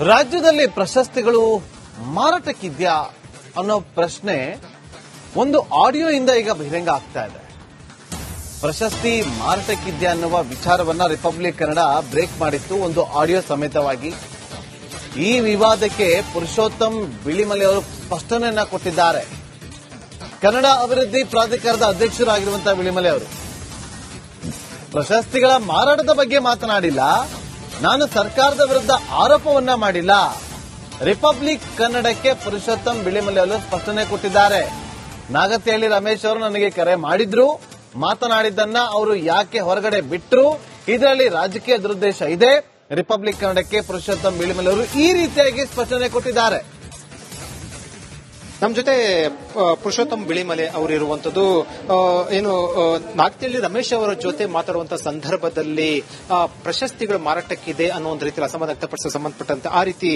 ರಾಜ್ಯದಲ್ಲಿ ಪ್ರಶಸ್ತಿಗಳು ಮಾರಾಟಕ್ಕಿದ್ಯಾ ಅನ್ನೋ ಪ್ರಶ್ನೆ ಒಂದು ಆಡಿಯೋ ಇಂದ ಈಗ ಬಹಿರಂಗ ಆಗ್ತಾ ಇದೆ. ಪ್ರಶಸ್ತಿ ಮಾರಾಟಕ್ಕಿದ್ಯಾ ಅನ್ನುವ ವಿಚಾರವನ್ನ ರಿಪಬ್ಲಿಕ್ ಕನ್ನಡ ಬ್ರೇಕ್ ಮಾಡಿತ್ತು. ಒಂದು ಆಡಿಯೋ ಸಮೇತವಾಗಿ ಈ ವಿವಾದಕ್ಕೆ ಪುರುಷೋತ್ತಮ್ ಬಿಳಿಮಲೆ ಅವರು ಸ್ಪಷ್ಟನೆಯನ್ನ ಕೊಟ್ಟಿದ್ದಾರೆ. ಕನ್ನಡ ಅಭಿವೃದ್ಧಿ ಪ್ರಾಧಿಕಾರದ ಅಧ್ಯಕ್ಷರಾಗಿರುವಂತಹ ಬಿಳಿಮಲೆ ಅವರು. ಪ್ರಶಸ್ತಿಗಳ ಮಾರಾಟದ ಬಗ್ಗೆ ಮಾತನಾಡಿಲ್ಲ. ನಾನು ಸರ್ಕಾರದ ವಿರುದ್ಧ ಆರೋಪವನ್ನ ಮಾಡಿಲ್ಲ. ರಿಪಬ್ಲಿಕ್ ಕನ್ನಡಕ್ಕೆ ಪುರುಷೋತ್ತಮ್ ಬಿಳಿಮಲೆ ಅವರು ಸ್ಪಷ್ಟನೆ ಕೊಟ್ಟಿದ್ದಾರೆ. ನಾಗತಿಹಳ್ಳಿ ರಮೇಶ್ ಅವರು ನನಗೆ ಕರೆ ಮಾಡಿದ್ರು, ಮಾತನಾಡಿದ್ದನ್ನ ಅವರು ಯಾಕೆ ಹೊರಗಡೆ ಬಿಟ್ರು, ಇದರಲ್ಲಿ ರಾಜಕೀಯ ದುರುದ್ದೇಶ ಇದೆ. ರಿಪಬ್ಲಿಕ್ ಕನ್ನಡಕ್ಕೆ ಪುರುಷೋತ್ತಮ್ ಬಿಳಿಮಲೆ ಅವರು ಈ ರೀತಿಯಾಗಿ ಸ್ಪಷ್ಟನೆ ಕೊಟ್ಟಿದ್ದಾರೆ. ನಮ್ಮ ಜೊತೆ ಪುರುಷೋತ್ತಮ್ ಬಿಳಿಮಲೆ ಅವರು ಇರುವಂತದ್ದು ಏನು ನಾಗ್ತಿಯಲ್ಲಿ ರಮೇಶ್ ಅವರ ಜೊತೆ ಮಾತಾಡುವಂತ ಸಂದರ್ಭದಲ್ಲಿ ಪ್ರಶಸ್ತಿಗಳು ಮಾರಾಟಕ್ಕಿದೆ ಅನ್ನೋ ಒಂದು ರೀತಿಯಲ್ಲಿ ಅಸಮಾಧಾನ ವ್ಯಕ್ತಪಡಿಸಲು ಸಂಬಂಧಪಟ್ಟಂತೆ ಆ ರೀತಿ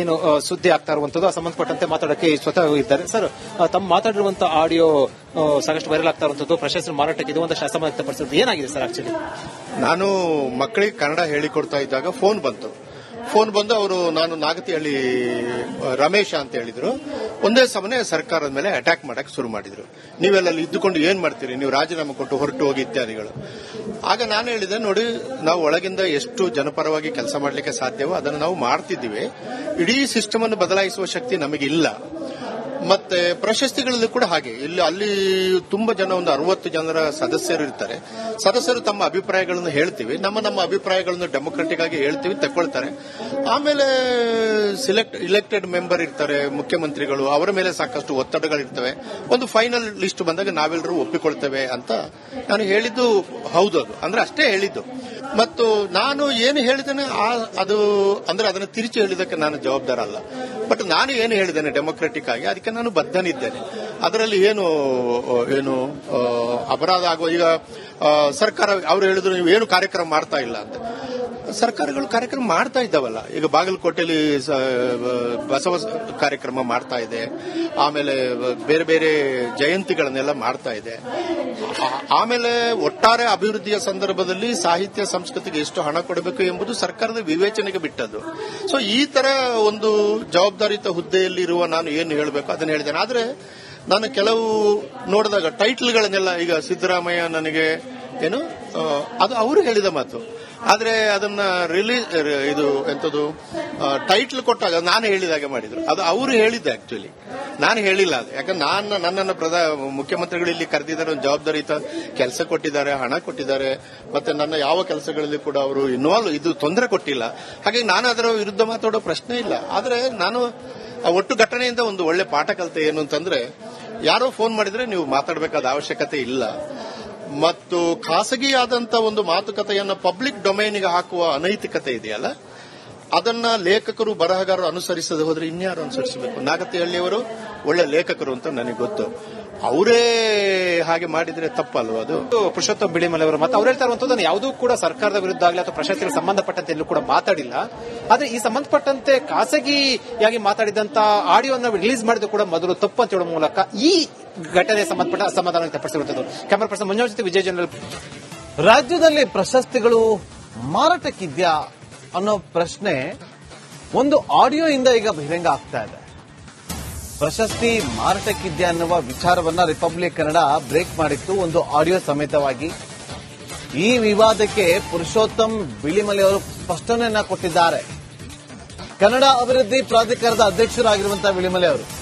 ಏನು ಸುದ್ದಿ ಆಗ್ತಾ ಇರುವಂತದ್ದು ಆ ಸಂಬಂಧಪಟ್ಟಂತೆ ಮಾತಾಡಕ್ಕೆ ಸ್ವತಃ ಇದ್ದಾರೆ. ಸರ್ ತಮ್ಮ ಮಾತಾಡಿರುವಂತ ಆಡಿಯೋ ಸಾಕಷ್ಟು ವೈರಲ್ ಆಗ್ತಾ ಇರುವಂತದ್ದು ಪ್ರಶಸ್ತಿ ಮಾರಾಟಕ್ಕಿದೆ ಒಂದಷ್ಟು ಅಸಮಾಧಾನ ವ್ಯಕ್ತಪಡಿಸೋದು ಏನಾಗಿದೆ ಸರ್ ಆಕ್ಚುಲಿ ನಾನು ಮಕ್ಕಳಿಗೆ ಕನ್ನಡ ಹೇಳಿಕೊಡ್ತಾ ಇದ್ದಾಗ ಫೋನ್ ಬಂತು. ಫೋನ್ ಬಂದು ಅವರು ನಾನು ನಾಗತಿಹಳ್ಳಿ ರಮೇಶ ಅಂತ ಹೇಳಿದ್ರು. ಒಂದೇ ಸಮನೆ ಸರ್ಕಾರದ ಮೇಲೆ ಅಟ್ಯಾಕ್ ಮಾಡಕ್ ಶುರು ಮಾಡಿದ್ರು. ನೀವೆಲ್ಲ ಇದ್ದುಕೊಂಡು ಏನ್ ಮಾಡ್ತೀರಿ? ನೀವು ರಾಜೀನಾಮೆ ಕೊಟ್ಟು ಹೊರಟು ಹೋಗಿ ಇತ್ಯಾದಿಗಳು. ಆಗ ನಾನು ಹೇಳಿದೆ, ನೋಡಿ, ನಾವು ಒಳಗಿಂದ ಎಷ್ಟು ಜನಪರವಾಗಿ ಕೆಲಸ ಮಾಡಲಿಕ್ಕೆ ಸಾಧ್ಯವೋ ಅದನ್ನು ನಾವು ಮಾಡ್ತಿದ್ದೀವಿ. ಇಡೀ ಸಿಸ್ಟಮ್ ಅನ್ನು ಬದಲಾಯಿಸುವ ಶಕ್ತಿ ನಮಗಿಲ್ಲ. ಮತ್ತೆ ಪ್ರಶಸ್ತಿಗಳಲ್ಲಿ ಕೂಡ ಹಾಗೆ. ಇಲ್ಲಿ, ಅಲ್ಲಿ ತುಂಬಾ ಜನ ಒಂದು ಅರವತ್ತು ಜನರ ಸದಸ್ಯರು ಇರ್ತಾರೆ. ಸದಸ್ಯರು ತಮ್ಮ ಅಭಿಪ್ರಾಯಗಳನ್ನು ಹೇಳ್ತೀವಿ. ನಮ್ಮ ನಮ್ಮ ಅಭಿಪ್ರಾಯಗಳನ್ನು ಡೆಮೊಕ್ರೆಟಿಕ್ ಆಗಿ ಹೇಳ್ತೀವಿ ತಗೊಳ್ತಾರೆ ಆಮೇಲೆ ಸಿಲೆಕ್ಟ್ ಇಲೆಕ್ಟೆಡ್ ಮೆಂಬರ್ ಇರ್ತಾರೆ, ಮುಖ್ಯಮಂತ್ರಿಗಳು. ಅವರ ಮೇಲೆ ಸಾಕಷ್ಟು ಒತ್ತಡಗಳಿರ್ತವೆ. ಒಂದು ಫೈನಲ್ ಲಿಸ್ಟ್ ಬಂದಾಗ ನಾವೆಲ್ಲರೂ ಒಪ್ಪಿಕೊಳ್ತೇವೆ ಅಂತ ನಾನು ಹೇಳಿದ್ದು ಹೌದು ಅದು. ಅಂದ್ರೆ ಅಷ್ಟೇ ಹೇಳಿದ್ದು. ಮತ್ತು ನಾನು ಏನು ಹೇಳಿದ್ದೇನೆ ಅದು, ಅಂದ್ರೆ ಅದನ್ನು ತಿರುಚಿ ಹೇಳಿದಕ್ಕೆ ನಾನು ಜವಾಬ್ದಾರ ಅಲ್ಲ ಬಟ್ ನಾನು ಏನು ಹೇಳಿದ್ದೇನೆ ಡೆಮೊಕ್ರೆಟಿಕ್ ಆಗಿ, ಅದಕ್ಕೆ ನಾನು ಬದ್ಧನಿದ್ದೇನೆ. ಅದರಲ್ಲಿ ಏನು ಏನು ಅಪರಾಧ ಆಗುವ, ಈಗ ಸರ್ಕಾರ, ಅವರು ಹೇಳಿದ್ರು ನೀವು ಏನು ಕಾರ್ಯಕ್ರಮ ಮಾಡ್ತಾ ಇಲ್ಲ ಅಂತ. ಸರ್ಕಾರಗಳು ಕಾರ್ಯಕ್ರಮ ಮಾಡ್ತಾ ಇದ್ದಾವಲ್ಲ. ಈಗ ಬಾಗಲಕೋಟೆಯಲ್ಲಿ ಬಸವ ಕಾರ್ಯಕ್ರಮ ಮಾಡ್ತಾ ಇದೆ. ಆಮೇಲೆ ಬೇರೆ ಬೇರೆ ಜಯಂತಿಗಳನ್ನೆಲ್ಲ ಮಾಡ್ತಾ ಇದೆ. ಆಮೇಲೆ ಒಟ್ಟಾರೆ ಅಭಿವೃದ್ಧಿಯ ಸಂದರ್ಭದಲ್ಲಿ ಸಾಹಿತ್ಯ, ಸಂಸ್ಕೃತಿಗೆ ಎಷ್ಟು ಹಣ ಕೊಡಬೇಕು ಎಂಬುದು ಸರ್ಕಾರದ ವಿವೇಚನೆಗೆ ಬಿಟ್ಟದ್ದು. ಸೊ ಈ ತರ ಒಂದು ಜವಾಬ್ದಾರಿತ ಹುದ್ದೆಯಲ್ಲಿ ಇರುವ ನಾನು ಏನು ಹೇಳಬೇಕು ಅದನ್ನು ಹೇಳಿದ್ದೇನೆ ಆದರೆ, ನಾನು ಕೆಲವು ನೋಡಿದಾಗ ಟೈಟ್ಲ್ಗಳನ್ನೆಲ್ಲ ಈಗ ಸಿದ್ದರಾಮಯ್ಯ ನನಗೆ ಏನು ಅದು ಅವರು ಹೇಳಿದ ಮಾತು. ಆದ್ರೆ ಅದನ್ನ ರಿಲೀಸ್ ಇದು ಎಂತದು ಟೈಟ್ಲ್ ಕೊಟ್ಟಾಗ ನಾನು ಹೇಳಿದಾಗೆ ಮಾಡಿದ್ರು. ಅದು ಅವರು ಹೇಳಿದ್ದೆ ಆಕ್ಚುಲಿ ನಾನು ಹೇಳಿಲ್ಲ ಅದು. ಯಾಕಂದ್ರೆ ನಾನು, ನನ್ನನ್ನು ಪ್ರಧಾ, ಮುಖ್ಯಮಂತ್ರಿಗಳು ಇಲ್ಲಿ ಕರೆದಿದ್ದಾರೆ, ಒಂದು ಜವಾಬ್ದಾರಿಯುತ ಕೆಲಸ ಕೊಟ್ಟಿದ್ದಾರೆ, ಹಣ ಕೊಟ್ಟಿದ್ದಾರೆ. ಮತ್ತೆ ನನ್ನ ಯಾವ ಕೆಲಸಗಳಲ್ಲಿ ಕೂಡ ಅವರು ಇನ್ವಾಲ್ವ್ ಇದು ತೊಂದರೆ ಕೊಟ್ಟಿಲ್ಲ. ಹಾಗಾಗಿ ನಾನು ಅದರ ವಿರುದ್ಧ ಮಾತಾಡೋ ಪ್ರಶ್ನೆ ಇಲ್ಲ. ಆದರೆ ನಾನು ಒಟ್ಟು ಘಟನೆಯಿಂದ ಒಂದು ಒಳ್ಳೆ ಪಾಠ ಕಲಿತೆ ಏನು ಅಂತಂದ್ರೆ, ಯಾರೋ ಫೋನ್ ಮಾಡಿದ್ರೆ ನೀವು ಮಾತಾಡಬೇಕಾದ ಅವಶ್ಯಕತೆ ಇಲ್ಲ. ಮತ್ತು ಖಾಸಗಿಯಾದಂಥ ಒಂದು ಮಾತುಕತೆಯನ್ನು ಪಬ್ಲಿಕ್ ಡೊಮೈನ್ಗೆ ಹಾಕುವ ಅನೈತಿಕತೆ ಇದೆಯಲ್ಲ? ಅದನ್ನ ಲೇಖಕರು ಬರಹಗಾರರು ಅನುಸರಿಸದೆ ಹೋದ್ರೆ ಇನ್ಯಾರು ಅನುಸರಿಸಬೇಕು? ನಾಗತಿಹಳ್ಳಿಯವರು ಒಳ್ಳೆ ಲೇಖಕರು ಅಂತ ನನಗೆ ಗೊತ್ತು. ಅವರೇ ಹಾಗೆ ಮಾಡಿದ್ರೆ ತಪ್ಪಲ್ವ ಅದು? ಪುರುಷೋತ್ತಮ ಬಿಳಿಮಲೆ ಅವರು ಮತ್ತೆ ಅವ್ರು ಹೇಳ್ತಾ ಇರುವಂತದ್ದು ಯಾವುದೂ ಕೂಡ ಸರ್ಕಾರದ ವಿರುದ್ಧ ಆಗಲಿ ಅಥವಾ ಪ್ರಶಸ್ತಿಗೆ ಸಂಬಂಧಪಟ್ಟಂತೆ ಎಲ್ಲೂ ಕೂಡ ಮಾತಾಡಿಲ್ಲ. ಆದ್ರೆ ಈ ಸಂಬಂಧಪಟ್ಟಂತೆ ಖಾಸಗಿಯಾಗಿ ಮಾತಾಡಿದಂತ ಆಡಿಯೋನ ರಿಲೀಸ್ ಮಾಡಿದ್ದು ಕೂಡ ಮೊದಲು ತಪ್ಪು ಅಂತ ಹೇಳುವ ಮೂಲಕ ಈ ಘಟನೆ ಸಂಬಂಧಪಟ್ಟ ಅಸಮಾಧಾನ ವ್ಯಕ್ತಪಡಿಸಿರುವಂತದ್ದು ಕ್ಯಾಮರಾ ಪರ್ಸನ್ ಮಂಜು ಜೊತೆ ವಿಜಯ್ ಜನರಲ್ ರಾಜ್ಯದಲ್ಲಿ ಪ್ರಶಸ್ತಿಗಳು ಮಾರಾಟಕ್ಕಿದ್ಯಾ ಅನ್ನೋ ಪ್ರಶ್ನೆ ಒಂದು ಆಡಿಯೋ ಇಂದ ಈಗ ಬಹಿರಂಗ ಆಗ್ತಾ ಇದೆ. ಪ್ರಶಸ್ತಿ ಮಾರಾಟಕ್ಕಿದ್ಯಾ ಅನ್ನುವ ವಿಚಾರವನ್ನ ರಿಪಬ್ಲಿಕ್ ಕನ್ನಡ ಬ್ರೇಕ್ ಮಾಡಿತ್ತು. ಒಂದು ಆಡಿಯೋ ಸಮೇತವಾಗಿ ಈ ವಿವಾದಕ್ಕೆ ಪುರುಷೋತ್ತಮ್ ಬಿಳಿಮಲೆ ಅವರು ಸ್ಪಷ್ಟನೆಯನ್ನ ಕೊಟ್ಟಿದ್ದಾರೆ. ಕನ್ನಡ ಅಭಿವೃದ್ಧಿ ಪ್ರಾಧಿಕಾರದ ಅಧ್ಯಕ್ಷರಾಗಿರುವಂತಹ ಬಿಳಿಮಲೆ ಅವರು.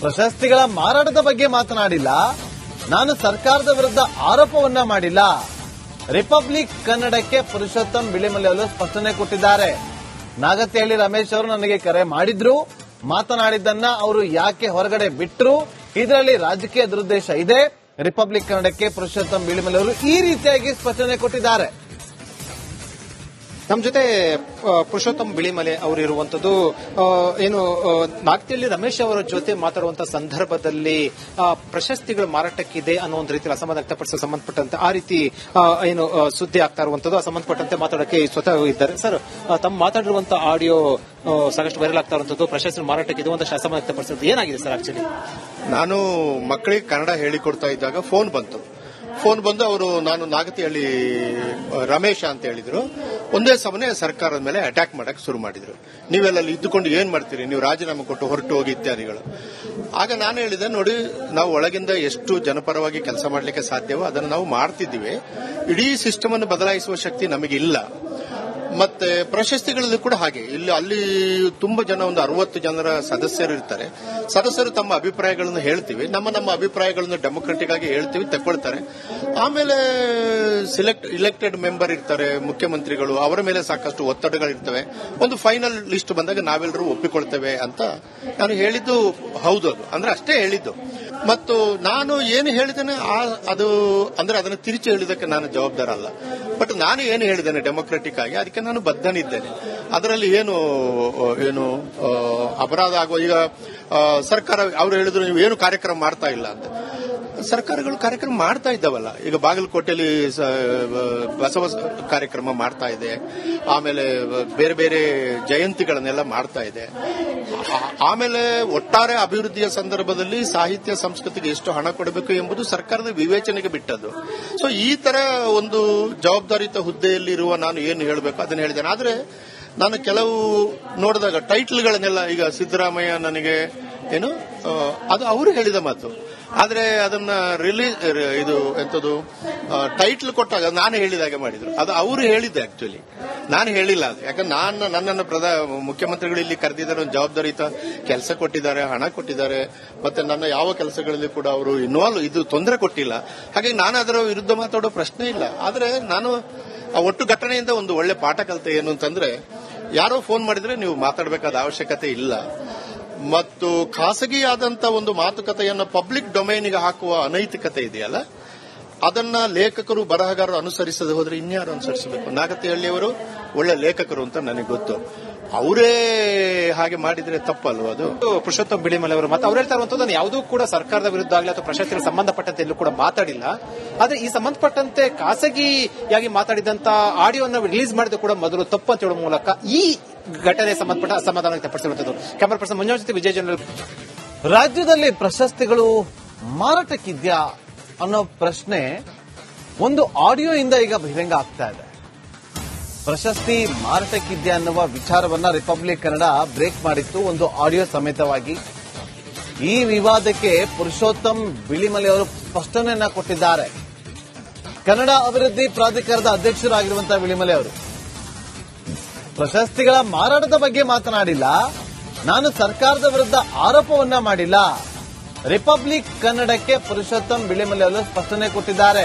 ಪ್ರಶಸ್ತಿಗಳ ಮಾರಾಟದ ಬಗ್ಗೆ ಮಾತನಾಡಿಲ್ಲ. ನಾನು ಸರ್ಕಾರದ ವಿರುದ್ಧ ಆರೋಪವನ್ನ ಮಾಡಿಲ್ಲ. ರಿಪಬ್ಲಿಕ್ ಕನ್ನಡಕ್ಕೆ ಪುರುಷೋತ್ತಮ್ ಬಿಳಿಮಲೆ ಅವರು ಸ್ಪಷ್ಟನೆ ಕೊಟ್ಟಿದ್ದಾರೆ. ನಾಗತಿಹಳ್ಳಿ ರಮೇಶ್ ಅವರು ನನಗೆ ಕರೆ ಮಾಡಿದ್ರು, ಮಾತನಾಡಿದ್ದನ್ನ ಅವರು ಯಾಕೆ ಹೊರಗಡೆ ಬಿಟ್ರು, ಇದರಲ್ಲಿ ರಾಜಕೀಯ ದುರುದ್ದೇಶ ಇದೆ. ರಿಪಬ್ಲಿಕ್ ಕನ್ನಡಕ್ಕೆ ಪುರುಷೋತ್ತಮ್ ಬಿಳಿಮಲೆ ಅವರು ಈ ರೀತಿಯಾಗಿ ಸ್ಪಷ್ಟನೆ ಕೊಟ್ಟಿದ್ದಾರೆ. ನಮ್ಮ ಜೊತೆ ಪುರುಷೋತ್ತಮ್ ಬಿಳಿಮಲೆ ಅವರು ಇರುವಂತದ್ದು ಏನು ನಾಗ್ತಿಯಲ್ಲಿ ರಮೇಶ್ ಅವರ ಜೊತೆ ಮಾತಾಡುವಂತ ಸಂದರ್ಭದಲ್ಲಿ ಪ್ರಶಸ್ತಿಗಳು ಮಾರಾಟಕ್ಕಿದೆ ಅನ್ನೋ ಒಂದು ರೀತಿಯಲ್ಲಿ ಅಸಮಾಧಾನ ವ್ಯಕ್ತಪಡಿಸಲು ಸಂಬಂಧಪಟ್ಟಂತೆ ಆ ರೀತಿ ಏನು ಸುದ್ದಿ ಆಗ್ತಾ ಇರುವಂತದ್ದು ಆ ಸಂಬಂಧಪಟ್ಟಂತೆ ಮಾತಾಡಕ್ಕೆ ಸ್ವತಃ ಇದ್ದಾರೆ. ಸರ್ ತಮ್ಮ ಮಾತಾಡಿರುವಂತ ಆಡಿಯೋ ಸಾಕಷ್ಟು ವೈರಲ್ ಆಗ್ತಾ ಇರುವಂತದ್ದು ಪ್ರಶಸ್ತಿ ಮಾರಾಟಕ್ಕಿದೆ ಒಂದಷ್ಟು ಅಸಮಾಧಾನ ವ್ಯಕ್ತಪಡಿಸೋದು ಏನಾಗಿದೆ ಸರ್ ಆಕ್ಚುಲಿ ನಾನು ಮಕ್ಕಳಿಗೆ ಕನ್ನಡ ಹೇಳಿಕೊಡ್ತಾ ಇದ್ದಾಗ ಫೋನ್ ಬಂತು. ಫೋನ್ ಬಂದು ಅವರು, ನಾನು ನಾಗತಿಹಳ್ಳಿ ರಮೇಶ ಅಂತ ಹೇಳಿದ್ರು. ಒಂದೇ ಸಮನೆ ಸರ್ಕಾರದ ಮೇಲೆ ಅಟ್ಯಾಕ್ ಮಾಡಕ್ ಶುರು ಮಾಡಿದ್ರು. ನೀವೆಲ್ಲ ಇದ್ದುಕೊಂಡು ಏನ್ ಮಾಡ್ತೀರಿ? ನೀವು ರಾಜೀನಾಮೆ ಕೊಟ್ಟು ಹೊರಟು ಹೋಗಿ ಇತ್ಯಾದಿಗಳು. ಆಗ ನಾನು ಹೇಳಿದೆ, ನೋಡಿ, ನಾವು ಒಳಗಿಂದ ಎಷ್ಟು ಜನಪರವಾಗಿ ಕೆಲಸ ಮಾಡಲಿಕ್ಕೆ ಸಾಧ್ಯವೋ ಅದನ್ನು ನಾವು ಮಾಡ್ತಿದ್ದೀವಿ. ಇಡೀ ಸಿಸ್ಟಮ್ ಅನ್ನು ಬದಲಾಯಿಸುವ ಶಕ್ತಿ ನಮಗಿಲ್ಲ. ಮತ್ತೆ ಪ್ರಶಸ್ತಿಗಳಲ್ಲಿ ಕೂಡ ಹಾಗೆ. ಇಲ್ಲಿ ಅಲ್ಲಿ ತುಂಬಾ ಜನ ಒಂದು ಅರವತ್ತು ಜನರ ಸದಸ್ಯರು ಇರ್ತಾರೆ. ಸದಸ್ಯರು ತಮ್ಮ ಅಭಿಪ್ರಾಯಗಳನ್ನು ಹೇಳ್ತೀವಿ. ನಮ್ಮ ನಮ್ಮ ಅಭಿಪ್ರಾಯಗಳನ್ನು ಡೆಮೊಕ್ರೆಟಿಕ್ ಆಗಿ ಹೇಳ್ತೀವಿ ತಕ್ಕೊಳ್ತಾರೆ ಆಮೇಲೆ ಸಿಲೆಕ್ಟ್ ಇಲೆಕ್ಟೆಡ್ ಮೆಂಬರ್ ಇರ್ತಾರೆ, ಮುಖ್ಯಮಂತ್ರಿಗಳು. ಅವರ ಮೇಲೆ ಸಾಕಷ್ಟು ಒತ್ತಡಗಳಿರ್ತವೆ. ಒಂದು ಫೈನಲ್ ಲಿಸ್ಟ್ ಬಂದಾಗ ನಾವೆಲ್ಲರೂ ಒಪ್ಪಿಕೊಳ್ತೇವೆ ಅಂತ ನಾನು ಹೇಳಿದ್ದು ಹೌದು ಅದು. ಅಂದ್ರೆ ಅಷ್ಟೇ ಹೇಳಿದ್ದು. ಮತ್ತು ನಾನು ಏನು ಹೇಳಿದ್ದೇನೆ ಅದು ಅಂದ್ರೆ ಅದನ್ನು ತಿರುಚಿ ಹೇಳಿದಕ್ಕೆ ನಾನು ಜವಾಬ್ದಾರ ಅಲ್ಲ. ಬಟ್ ನಾನು ಏನು ಹೇಳಿದ್ದೇನೆ ಡೆಮೊಕ್ರೆಟಿಕ್ ಆಗಿ, ಅದಕ್ಕೆ ನಾನು ಬದ್ಧನಿದ್ದೇನೆ. ಅದರಲ್ಲಿ ಏನು ಏನು ಅಪರಾಧ ಆಗುವ, ಈಗ ಸರ್ಕಾರ, ಅವರು ಹೇಳಿದ್ರು ನೀವು ಏನು ಕಾರ್ಯಕ್ರಮ ಮಾಡ್ತಾ ಇಲ್ಲ ಅಂತ. ಸರ್ಕಾರಗಳು ಕಾರ್ಯಕ್ರಮ ಮಾಡ್ತಾ ಇದ್ದಾವಲ್ಲ. ಈಗ ಬಾಗಲಕೋಟೆಯಲ್ಲಿ ಬಸವ ಕಾರ್ಯಕ್ರಮ ಮಾಡ್ತಾ ಇದೆ. ಆಮೇಲೆ ಬೇರೆ ಬೇರೆ ಜಯಂತಿಗಳನ್ನೆಲ್ಲ ಮಾಡ್ತಾ ಇದೆ. ಆಮೇಲೆ ಒಟ್ಟಾರೆ ಅಭಿವೃದ್ಧಿಯ ಸಂದರ್ಭದಲ್ಲಿ ಸಾಹಿತ್ಯ, ಸಂಸ್ಕೃತಿಗೆ ಎಷ್ಟು ಹಣ ಕೊಡಬೇಕು ಎಂಬುದು ಸರ್ಕಾರದ ವಿವೇಚನೆಗೆ ಬಿಟ್ಟದ್ದು. ಸೊ ಈ ತರ ಒಂದು ಜವಾಬ್ದಾರಿಯುತ ಹುದ್ದೆಯಲ್ಲಿರುವ ನಾನು ಏನು ಹೇಳಬೇಕು ಅದನ್ನು ಹೇಳಿದ್ದೇನೆ. ಆದರೆ, ನಾನು ಕೆಲವು ನೋಡಿದಾಗ ಟೈಟ್ಲ್ಗಳನ್ನೆಲ್ಲ ಈಗ ಸಿದ್ದರಾಮಯ್ಯ ನನಗೆ, ಏನು ಅದು ಅವರು ಹೇಳಿದ ಮಾತು. ಆದ್ರೆ ಅದನ್ನ ರಿಲೀಸ್ ಇದು ಎಂತದು ಟೈಟ್ಲ್ ಕೊಟ್ಟಾಗ ನಾನು ಹೇಳಿದಾಗೆ ಮಾಡಿದ್ರು. ಅದು ಅವರು ಹೇಳಿದ್ದೆ ಆಕ್ಚುಲಿ ನಾನು ಹೇಳಿಲ್ಲ ಅದು. ಯಾಕಂದ್ರೆ ನಾನು, ನನ್ನನ್ನು ಪ್ರಧಾನ ಮುಖ್ಯಮಂತ್ರಿಗಳು ಇಲ್ಲಿ ಕರೆದಿದ್ದಾರೆ, ಒಂದು ಜವಾಬ್ದಾರಿಯುತ ಕೆಲಸ ಕೊಟ್ಟಿದ್ದಾರೆ, ಹಣ ಕೊಟ್ಟಿದ್ದಾರೆ, ಮತ್ತೆ ನನ್ನ ಯಾವ ಕೆಲಸಗಳಲ್ಲಿ ಕೂಡ ಅವರು ಇನ್ವಾಲ್ವ್ ಇದು ತೊಂದರೆ ಕೊಟ್ಟಿಲ್ಲ. ಹಾಗಾಗಿ ನಾನು ಅದರ ವಿರುದ್ಧ ಮಾತಾಡೋ ಪ್ರಶ್ನೆ ಇಲ್ಲ. ಆದ್ರೆ ನಾನು, ಆ ಒಟ್ಟು ಘಟನೆಯಿಂದ ಒಂದು ಒಳ್ಳೆ ಪಾಠ ಕಲಿತೆ ಏನು ಅಂತಂದ್ರೆ, ಯಾರೋ ಫೋನ್ ಮಾಡಿದ್ರೆ ನೀವು ಮಾತಾಡಬೇಕಾದ ಅವಶ್ಯಕತೆ ಇಲ್ಲ. ಮತ್ತು ಖಾಸಗಿಯಾದಂತ ಒಂದು ಮಾತುಕತೆಯನ್ನು ಪಬ್ಲಿಕ್ ಡೊಮೈನ್ಗೆ ಹಾಕುವ ಅನೈತಿಕತೆ ಇದೆಯಲ್ಲ? ಅದನ್ನ ಲೇಖಕರು ಬರಹಗಾರರು ಅನುಸರಿಸದೆ ಹೋದ್ರೆ ಇನ್ಯಾರು ಅನುಸರಿಸಬೇಕು? ನಾಗತಿಹಳ್ಳಿಯವರು ಒಳ್ಳೆ ಲೇಖಕರು ಅಂತ ನನಗೆ ಗೊತ್ತು. ಅವರೇ ಹಾಗೆ ಮಾಡಿದ್ರೆ ತಪ್ಪಲ್ವ ಅದು? ಪುರುಷೋತ್ತಮ್ ಬಿಳಿಮಲೆ ಅವರು ಮತ್ತೆ ಅವ್ರು ಹೇಳ್ತಾ ಇರುವಂತದ್ದು ಯಾವುದೂ ಕೂಡ ಸರ್ಕಾರದ ವಿರುದ್ಧ ಆಗಲಿ ಅಥವಾ ಪ್ರಶಸ್ತಿಗೆ ಸಂಬಂಧಪಟ್ಟಂತೆ ಎಲ್ಲೂ ಕೂಡ ಮಾತಾಡಿಲ್ಲ. ಆದ್ರೆ ಈ ಸಂಬಂಧಪಟ್ಟಂತೆ ಖಾಸಗಿಯಾಗಿ ಮಾತಾಡಿದಂತ ಆಡಿಯೋನ ರಿಲೀಸ್ ಮಾಡಿದ ಕೂಡ ಮೊದಲು ತಪ್ಪು ಅಂತ ಹೇಳುವ ಮೂಲಕ ಈ ಘಟನೆ ಸಂಬಂಧಪಟ್ಟ ಅಸಮಾಧಾನ ವ್ಯಕ್ತಪಡಿಸಿರುವಂತದ್ದು ಕ್ಯಾಮರಾ ಪರ್ಸನ್ ಮಂಜುನಾಥ್ ಜೊತೆ ವಿಜಯ ಜನರಲ್ ರಾಜ್ಯದಲ್ಲಿ ಪ್ರಶಸ್ತಿಗಳು ಮಾರಾಟಕ್ಕಿದ್ಯಾ ಅನ್ನೋ ಪ್ರಶ್ನೆ ಒಂದು ಆಡಿಯೋ ಇಂದ ಈಗ ಬಹಿರಂಗ ಆಗ್ತಾ ಇದೆ. ಪ್ರಶಸ್ತಿ ಮಾರಾಟಕ್ಕಿದ್ಯಾ ಅನ್ನುವ ವಿಚಾರವನ್ನ ರಿಪಬ್ಲಿಕ್ ಕನ್ನಡ ಬ್ರೇಕ್ ಮಾಡಿತ್ತು ಒಂದು ಆಡಿಯೋ ಸಮೇತವಾಗಿ. ಈ ವಿವಾದಕ್ಕೆ ಪುರುಷೋತ್ತಮ್ ಬಿಳಿಮಲೆ ಅವರು ಸ್ಪಷ್ಟನೆಯನ್ನ ಕೊಟ್ಟಿದ್ದಾರೆ. ಕನ್ನಡ ಅಭಿವೃದ್ಧಿ ಪ್ರಾಧಿಕಾರದ ಅಧ್ಯಕ್ಷರಾಗಿರುವಂತಹ ಬಿಳಿಮಲೆ ಅವರು. ಪ್ರಶಸ್ತಿಗಳ ಮಾರಾಟದ ಬಗ್ಗೆ ಮಾತನಾಡಿಲ್ಲ. ನಾನು ಸರ್ಕಾರದ ವಿರುದ್ಧ ಆರೋಪವನ್ನ ಮಾಡಿಲ್ಲ. ರಿಪಬ್ಲಿಕ್ ಕನ್ನಡಕ್ಕೆ ಪುರುಷೋತ್ತಮ್ ಬಿಳಿಮಲೆ ಅವರು ಸ್ಪಷ್ಟನೆ ಕೊಟ್ಟಿದ್ದಾರೆ.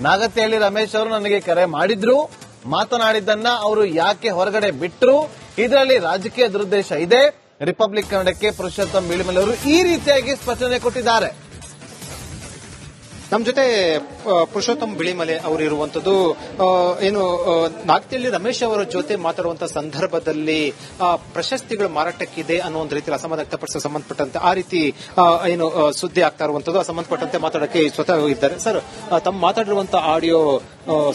ನಾಗತಿಹಳ್ಳಿ ರಮೇಶ್ ಅವರು ನನಗೆ ಕರೆ ಮಾಡಿದ್ರು. ಮಾತನಾಡಿದ್ದನ್ನ ಅವರು ಯಾಕೆ ಹೊರಗಡೆ ಬಿಟ್ರು? ಇದರಲ್ಲಿ ರಾಜಕೀಯ ದುರುದ್ದೇಶ ಇದೆ. ರಿಪಬ್ಲಿಕ್ ಕನ್ನಡಕ್ಕೆ ಪುರುಷೋತ್ತಮ್ ಬಿಳಿಮಲೆ ಅವರು ಈ ರೀತಿಯಾಗಿ ಸ್ಪಷ್ಟನೆ ಕೊಟ್ಟಿದ್ದಾರೆ. ನಮ್ಮ ಜೊತೆ ಪುರುಷೋತ್ತಮ್ ಬಿಳಿಮಲೆ ಅವರು ಇರುವಂತದ್ದು ಏನು ನಾಗತಿಯಲ್ಲಿ ರಮೇಶ್ ಅವರ ಜೊತೆ ಮಾತಾಡುವಂತ ಸಂದರ್ಭದಲ್ಲಿ ಪ್ರಶಸ್ತಿಗಳು ಮಾರಾಟಕ್ಕಿದೆ ಅನ್ನೋ ಒಂದು ರೀತಿಯಲ್ಲಿ ಅಸಮಾಧಾನ ವ್ಯಕ್ತಪಡಿಸೋ ಸಂಬಂಧಪಟ್ಟಂತೆ ಆ ರೀತಿ ಏನು ಸುದ್ದಿ ಆಗ್ತಾ ಇರುವಂತದ್ದು ಸಂಬಂಧಪಟ್ಟಂತೆ ಮಾತಾಡಕ್ಕೆ ಸ್ವತಃ ಹೋಗಿದ್ದಾರೆ ಸರ್ ತಮ್ಮ ಮಾತಾಡಿರುವಂತ ಆಡಿಯೋ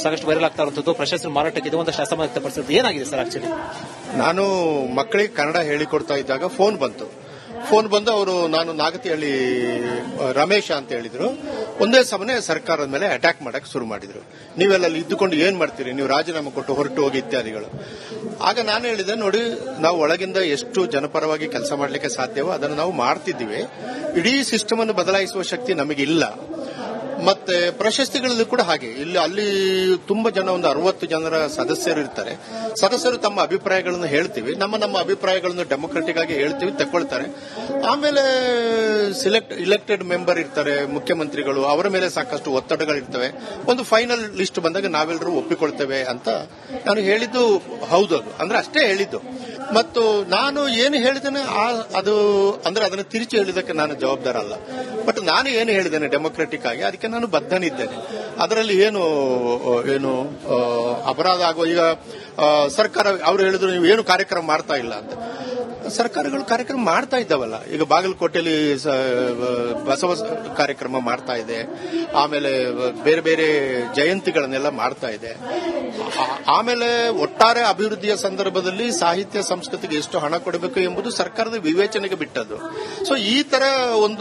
ಸಾಕಷ್ಟು ವೈರಲ್ ಆಗ್ತಾ ಇರುವಂತದ್ದು ಪ್ರಶಸ್ತಿ ಮಾರಾಟಕ್ಕಿದೆ ಒಂದಷ್ಟು ಅಸಮಾಧಾನ ವ್ಯಕ್ತಪಡಿಸಿದ್ದು ಏನಾಗಿದೆ ಸರ್ ಆಕ್ಚುಲಿ ನಾನು ಮಕ್ಕಳಿಗೆ ಕನ್ನಡ ಹೇಳಿಕೊಡ್ತಾ ಇದ್ದಾಗ ಫೋನ್ ಬಂತು. ಫೋನ್ ಬಂದು ಅವರು, ನಾನು ನಾಗತಿಹಳ್ಳಿ ರಮೇಶ ಅಂತ ಹೇಳಿದ್ರು. ಒಂದೇ ಸಮನೆ ಸರ್ಕಾರದ ಮೇಲೆ ಅಟ್ಯಾಕ್ ಮಾಡಕ್ ಶುರು ಮಾಡಿದ್ರು. ನೀವೆಲ್ಲ ಇದ್ದುಕೊಂಡು ಏನ್ ಮಾಡ್ತೀರಿ? ನೀವು ರಾಜೀನಾಮೆ ಕೊಟ್ಟು ಹೊರಟು ಹೋಗಿ ಇತ್ಯಾದಿಗಳು. ಆಗ ನಾನು ಹೇಳಿದೆ, ನೋಡಿ, ನಾವು ಒಳಗಿಂದ ಎಷ್ಟು ಜನಪರವಾಗಿ ಕೆಲಸ ಮಾಡಲಿಕ್ಕೆ ಸಾಧ್ಯವೋ ಅದನ್ನು ನಾವು ಮಾಡ್ತಿದ್ದೀವಿ. ಇಡೀ ಸಿಸ್ಟಮ್ ಅನ್ನು ಬದಲಾಯಿಸುವ ಶಕ್ತಿ ನಮಗಿಲ್ಲ. ಮತ್ತೆ ಪ್ರಶಸ್ತಿಗಳಲ್ಲಿ ಕೂಡ ಹಾಗೆ. ಇಲ್ಲಿ, ಅಲ್ಲಿ ತುಂಬಾ ಜನ ಒಂದು ಅರವತ್ತು ಜನರ ಸದಸ್ಯರು ಇರ್ತಾರೆ. ಸದಸ್ಯರು ತಮ್ಮ ಅಭಿಪ್ರಾಯಗಳನ್ನು ಹೇಳ್ತೀವಿ. ನಮ್ಮ ನಮ್ಮ ಅಭಿಪ್ರಾಯಗಳನ್ನು ಡೆಮೊಕ್ರೆಟಿಕ್ ಆಗಿ ಹೇಳ್ತೀವಿ, ತಕ್ಕೊಳ್ತಾರೆ. ಆಮೇಲೆ ಸಿಲೆಕ್ಟ್ ಇಲೆಕ್ಟೆಡ್ ಮೆಂಬರ್ ಇರ್ತಾರೆ, ಮುಖ್ಯಮಂತ್ರಿಗಳು. ಅವರ ಮೇಲೆ ಸಾಕಷ್ಟು ಒತ್ತಡಗಳಿರ್ತವೆ. ಒಂದು ಫೈನಲ್ ಲಿಸ್ಟ್ ಬಂದಾಗ ನಾವೆಲ್ಲರೂ ಒಪ್ಪಿಕೊಳ್ತೇವೆ ಅಂತ ನಾನು ಹೇಳಿದ್ದು ಹೌದು ಅದು. ಅಂದ್ರೆ ಅಷ್ಟೇ ಹೇಳಿದ್ದು. ಮತ್ತು ನಾನು ಏನು ಹೇಳಿದ್ದೇನೆ ಅದು, ಅಂದ್ರೆ ಅದನ್ನು ತಿರುಚಿ ಹೇಳಿದಕ್ಕೆ ನಾನು ಜವಾಬ್ದಾರ ಅಲ್ಲ ಬಟ್ ನಾನು ಏನು ಹೇಳಿದ್ದೇನೆ ಡೆಮೊಕ್ರೆಟಿಕ್ ಆಗಿ, ಅದಕ್ಕೆ ನಾನು ಬದ್ಧನಿದ್ದೇನೆ. ಅದರಲ್ಲಿ ಏನು ಏನು ಅಪರಾಧ ಆಗುವ, ಈಗ ಸರ್ಕಾರ, ಅವರು ಹೇಳಿದ್ರು ನೀವು ಏನು ಕಾರ್ಯಕ್ರಮ ಮಾಡ್ತಾ ಇಲ್ಲ ಅಂತ. ಸರ್ಕಾರಗಳು ಕಾರ್ಯಕ್ರಮ ಮಾಡ್ತಾ ಇದ್ದಾವಲ್ಲ. ಈಗ ಬಾಗಲಕೋಟೆಯಲ್ಲಿ ಬಸವ ಕಾರ್ಯಕ್ರಮ ಮಾಡ್ತಾ ಇದೆ. ಆಮೇಲೆ ಬೇರೆ ಬೇರೆ ಜಯಂತಿಗಳನ್ನೆಲ್ಲ ಮಾಡ್ತಾ ಇದೆ. ಆಮೇಲೆ ಒಟ್ಟಾರೆ ಅಭಿವೃದ್ಧಿಯ ಸಂದರ್ಭದಲ್ಲಿ ಸಾಹಿತ್ಯ ಸಂಸ್ಕೃತಿಗೆ ಎಷ್ಟು ಹಣ ಕೊಡಬೇಕು ಎಂಬುದು ಸರ್ಕಾರದ ವಿವೇಚನೆಗೆ ಬಿಟ್ಟದ್ದು. ಸೊ ಈ ತರ ಒಂದು